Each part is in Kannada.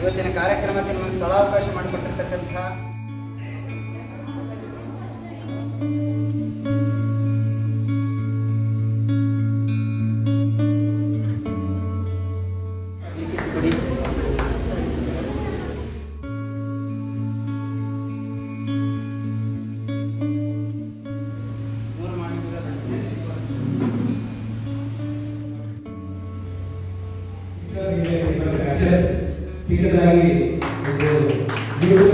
ಇವತ್ತಿನ ಕಾರ್ಯಕ್ರಮಕ್ಕೆ ನಿಮಗೆ ಸ್ಥಳಾವಕಾಶ ಮಾಡಿಕೊಟ್ಟಿರ್ತಕ್ಕಂಥ ಚಿಕ್ಕದಾಗಿ ಒಂದು ನೀವು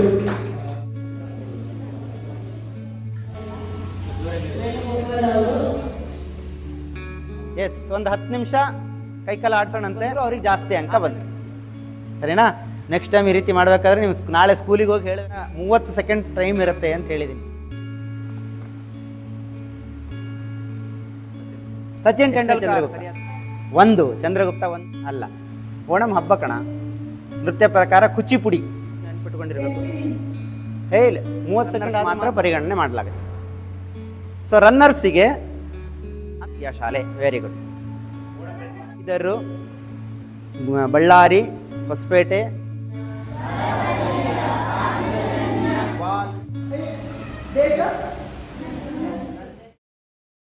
ಎಸ್ ಒಂದು ಹತ್ತು ನಿಮಿಷ ಕೈಕಾಲು ಆಡ್ಸೋಣಂತೆ. ಅವ್ರಿಗೆ ಜಾಸ್ತಿ ಅಂಕ ಬಂತು ಸರಿನಾ? ನೆಕ್ಸ್ಟ್ ಟೈಮ್ ಈ ರೀತಿ ಮಾಡಬೇಕಾದ್ರೆ ನೀವು ನಾಳೆ ಸ್ಕೂಲಿಗೆ ಹೋಗಿ ಹೇಳಿ ಮೂವತ್ತು ಸೆಕೆಂಡ್ ಟೈಮ್ ಇರುತ್ತೆ ಅಂತ ಹೇಳಿದ್ದೀನಿ ಸಚಿನ್ ಟೆಂಡೂಲ್ಕರ್ ಒಂದು ಚಂದ್ರಗುಪ್ತ ಒಂದು ಅಲ್ಲ. ಓಣಂ ಹಬ್ಬ ಕಣ. ನೃತ್ಯ ಪ್ರಕಾರ ಕುಚಿಪುಡಿ. ನೆನ್ಪಿಟ್ಕೊಂಡಿರ್ಬೇಕು. ಏ ಇಲ್ಲ. ಮೂವತ್ತು ಸೆಕೆಂಡ್ ಮಾತ್ರ ಪರಿಗಣನೆ ಮಾಡಲಾಗುತ್ತೆ. ಸೊ ರನ್ನರ್ಸಿಗೆ ಶಾಲೆ. ವೆರಿ ಗುಡ್ ಇದರು ಬಳ್ಳಾರಿ ಹೊಸಪೇಟೆ ದೇಶ